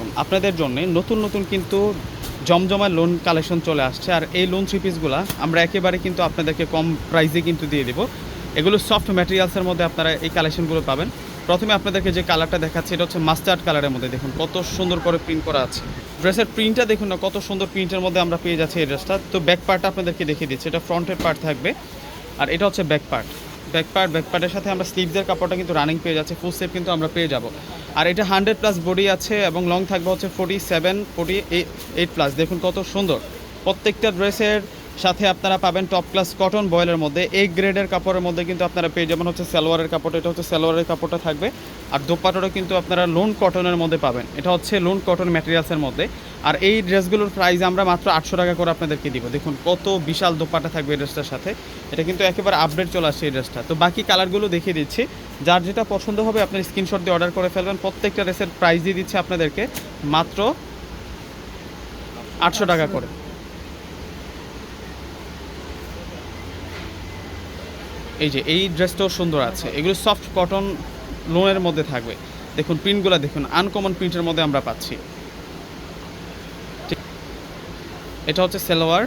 আলাইকুম আপনাদের জন্য নতুন নতুন কিন্তু জমজমা লোন কালেকশন চলে আসছে আর এই লোন থ্রি আমরা একেবারে কিন্তু আপনাদেরকে কম প্রাইসে কিন্তু দিয়ে দেবো। এগুলো সফট ম্যাটেরিয়ালসের মধ্যে আপনারা এই কালেকশনগুলো পাবেন। প্রথমে আপনাদেরকে যে কালারটা দেখাচ্ছে, এটা হচ্ছে মাস্টার্ড কালারের মধ্যে দেখুন, কত সুন্দর করে প্রিন্ট করা আছে। ড্রেসের প্রিন্টটা দেখুন না, কত সুন্দর প্রিন্টের মধ্যে আমরা পেয়ে যাচ্ছি এই ড্রেসটা তো ব্যাক পার্টটা আপনাদেরকে দেখিয়ে দিচ্ছি, এটা ফ্রন্টের পার্ট থাকবে। আর এটা হচ্ছে back part back part back পার্টের সাথে আমরা স্লিভসের কাপড়টা কিন্তু রানিং পেয়ে যাচ্ছে ফুল সেপ কিন্তু আমরা পেয়ে যাব। আর এটা হান্ড্রেড প্লাস বডি আছে এবং লং থাকবে হচ্ছে forty seven forty eight plus দেখুন কত সুন্দর। প্রত্যেকটা ড্রেসের সাথে আপনারা পাবেন টপ ক্লাস কটন বয়েলের মধ্যে। এই গ্রেডের কাপড়ের মধ্যে কিন্তু আপনারা পেয়ে যাবেন হচ্ছে সালোয়ারের কাপড় এটা হচ্ছে সালোয়ারের কাপড়টা থাকবে। আর দোপাটারও কিন্তু আপনারা লোন কটনের মধ্যে পাবেন। এটা হচ্ছে লোন কটন ম্যাটেরিয়ালসের মধ্যে। আর এই ড্রেসগুলোর প্রাইস আমরা মাত্র আটশো টাকা করে আপনাদেরকে দিব। দেখুন কত বিশাল দোপাটা থাকবে এই ড্রেসটার সাথে। এটা কিন্তু একেবারে আপডেট চলে আসছে এই ড্রেসটা। তো বাকি কালারগুলো দেখিয়ে দিচ্ছি। যার যেটা পছন্দ হবে আপনার স্ক্রিনশট দিয়ে অর্ডার করে ফেলবেন। প্রত্যেকটা ড্রেসের প্রাইস দিয়ে দিচ্ছে আপনাদেরকে। মাত্র আটশো টাকা করে। এই যে, এই ড্রেসটাও সুন্দর আছে। এগুলো সফট কটন লোনের মধ্যে থাকবে। দেখুন প্রিন্টগুলো দেখুন আনকমন প্রিন্টের মধ্যে আমরা পাচ্ছি। এটা হচ্ছে সালোয়ার।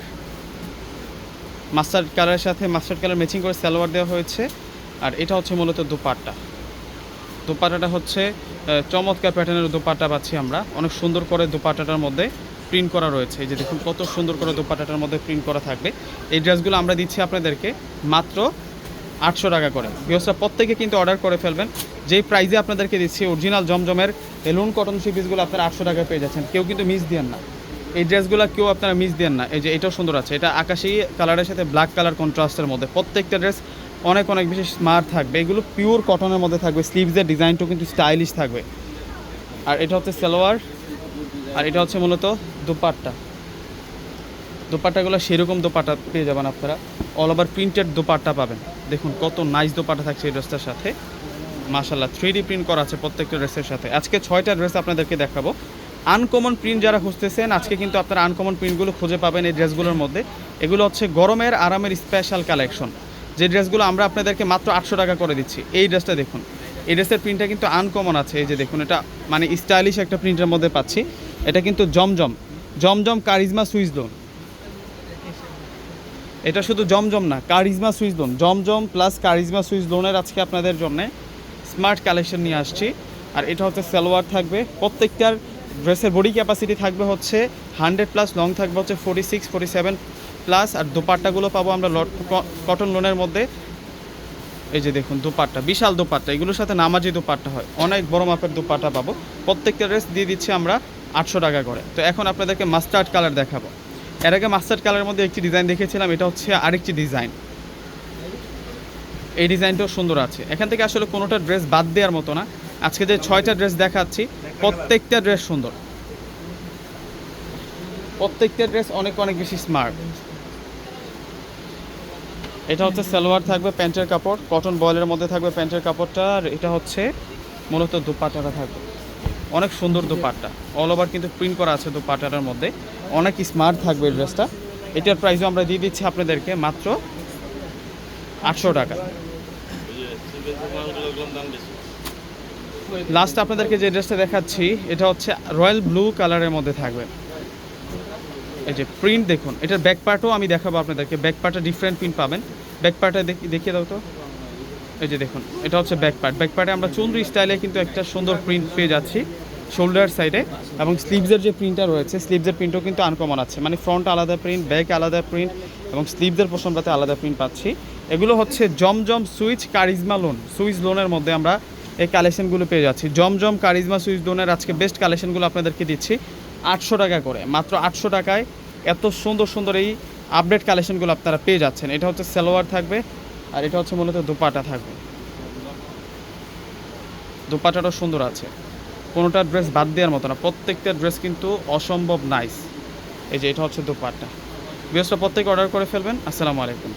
মাস্টার্ড কালারের সাথে, মাস্টার্ড কালার ম্যাচিং করে সালোয়ার দেওয়া হয়েছে। আর এটা হচ্ছে মূলত দুপাট্টা। দুপাট্টাটা হচ্ছে চমৎকার প্যাটার্নের দুপাট্টা পাচ্ছি আমরা। অনেক সুন্দর করে দুপাট্টাটার মধ্যে প্রিন্ট করা রয়েছে। এই যে, দেখুন, কত সুন্দর করে দুপাট্টাটার মধ্যে প্রিন্ট করা থাকবে। এই ড্রেসগুলো আমরা দিচ্ছি আপনাদেরকে মাত্র আটশো টাকা করে। বিহসরা প্রত্যেকে কিন্তু অর্ডার করে ফেলবেন। যেই প্রাইজে আপনাদেরকে দিচ্ছি অরিজিনাল জমজমের এলুন কটন সিপিসগুলো আপনারা আটশো টাকায় পেয়ে যাচ্ছেন। কেউ কিন্তু মিস দেন না। এই ড্রেসগুলো কেউ আপনারা মিস দেন না। এই যে এটাও সুন্দর আছে। এটা আকাশি কালারের সাথে ব্ল্যাক কালার কন্ট্রাস্টের মধ্যে। প্রত্যেকটা ড্রেস অনেক অনেক বেশি স্মার্ট থাকবে। এগুলো পিওর কটনের মধ্যে থাকবে। স্লিভসের ডিজাইনটাও কিন্তু স্টাইলিশ থাকবে। আর এটা হচ্ছে সালোয়ার। আর এটা হচ্ছে মূলত দুপাট্টা। দোপাট্টাগুলো সেরকম দোপাট্টা পেয়ে যাবেন আপনারা। অল ওভার প্রিন্টেড দোপাট্টা পাবেন। দেখুন কত নাইস দোপাট্টা থাকছে এই ড্রেসটার সাথে। মাশাল্লাহ থ্রি ডি প্রিন্ট করা আছে প্রত্যেকটা ড্রেসের সাথে। আজকে ছয়টা ড্রেস আপনাদেরকে দেখাবো। আনকমন প্রিন্ট যারা খুঁজতেছেন, আজকে কিন্তু আপনারা আনকমন প্রিন্টগুলো খুঁজে পাবেন এই ড্রেসগুলোর মধ্যে। এগুলো হচ্ছে গরমের আরামের স্পেশাল কালেকশন যে ড্রেসগুলো আমরা আপনাদেরকে মাত্র আটশো টাকা করে দিচ্ছি। এই ড্রেসটা দেখুন। এই ড্রেসের প্রিন্টটা কিন্তু আনকমন আছে। এই যে দেখুন, এটা মানে স্টাইলিশ একটা প্রিন্টের মধ্যে পাচ্ছি। এটা কিন্তু জমজম। জমজম কারিজমা সুইচ লোন এটা শুধু জমজম না, কারিজমা সুইচ লোন জমজম প্লাস কারিজমা সুইচ লোনের আজকে আপনাদের জন্য স্মার্ট কালেকশন নিয়ে আসছি। আর এটা হচ্ছে সালোয়ার থাকবে, প্রত্যেকটার ড্রেসের বডি ক্যাপাসিটি থাকবে হচ্ছে হান্ড্রেড প্লাস লং থাকবে হচ্ছে forty six forty seven plus আর দুপাট্টাগুলো পাবো আমরা লট কটন লোনের মধ্যে। এই যে দেখুন দুপাট্টা, বিশাল দুপাট্টা, এগুলোর সাথে নামাজি দুপাট্টা হয়, অনেক বড় মাপের দুপাট্টা পাবো। প্রত্যেকটা ড্রেস দিয়ে দিচ্ছি আমরা আটশো টাকা করে। তো এখন আপনাদেরকে মাস্টার্ড কালার দেখাবো। এর আগে মাস্টার্ড কালারের মধ্যে একটি ডিজাইন দেখেছিলাম, এটা হচ্ছে আরেকটি ডিজাইন এই ডিজাইনটাও সুন্দর আছে। এখান থেকে আসলে কোনোটা ড্রেস বাদ দেওয়ার মতো না। আজকে যে ছয়টা ড্রেস দেখাচ্ছি, প্রত্যেকটা ড্রেস সুন্দর। প্রত্যেকটা ড্রেস অনেক অনেক বেশি স্মার্ট এটা হচ্ছে সালোয়ার থাকবে প্যান্টের কাপড় কটন বয়েলের মধ্যে থাকবে প্যান্টের কাপড়টা, আর এটা হচ্ছে মূলত দুপাট্টাটা থাকবে। অনেক সুন্দর দুপাট্টা। অল ওভার কিন্তু প্রিন্ট করা আছে দুপাটাটার মধ্যে। অনেক স্মার্ট থাকবে এই ড্রেসটা এটার প্রাইসও আমরা দিয়ে দিচ্ছি আপনাদেরকে মাত্র আটশো টাকা। লাস্ট আপনাদেরকে যে ড্রেসটা দেখাচ্ছি, এটা হচ্ছে রয়্যাল ব্লু কালারের মধ্যে থাকবে। এই যে প্রিন্ট দেখুন, এটার ব্যাক পার্টও আমি দেখাবো আপনাদেরকে। ব্যাক পার্টে ডিফারেন্ট প্রিন্ট পাবেন। ব্যাক পার্টে দেখিয়ে দাও তো। এই যে দেখুন, এটা হচ্ছে ব্যাক পার্ট ব্যাক পার্টে আমরা চুনরি স্টাইলে কিন্তু একটা সুন্দর প্রিন্ট পেয়ে যাচ্ছি। শোল্ডার সাইডে এবং স্লিভসের যে প্রিন্টটা রয়েছে, স্লিভসের প্রিন্টও কিন্তু আনকমন আছে। মানে ফ্রন্ট আলাদা প্রিন্ট ব্যাক আলাদা প্রিন্ট এবং স্লিভসের পোষণটাতে আলাদা প্রিন্ট পাচ্ছি। এগুলো হচ্ছে জমজম সুইচ কারিজমা লোন সুইচ লোনের মধ্যে আমরা এই কালেকশনগুলো পেয়ে যাচ্ছি। জমজম কারিজমা সুইচ লোনের আজকে বেস্ট কালেকশনগুলো আপনাদেরকে দিচ্ছি। আটশো টাকা করে, মাত্র আটশো টাকায় এত সুন্দর সুন্দর এই আপডেট কালেকশনগুলো আপনারা পেয়ে যাচ্ছেন। এটা হচ্ছে সালোয়ার থাকবে আর এটা হচ্ছে মূলত দুপাটা থাকবে। দুপাটাটাও সুন্দর আছে। কোনোটা ড্রেস বাদ দেওয়ার মতো না। প্রত্যেকটা ড্রেস কিন্তু অসম্ভব নাইস এই যে, এটা হচ্ছে দুপাট্টা। ড্রেসটা প্রত্যেকে অর্ডার করে ফেলবেন। আসসালামু আলাইকুম।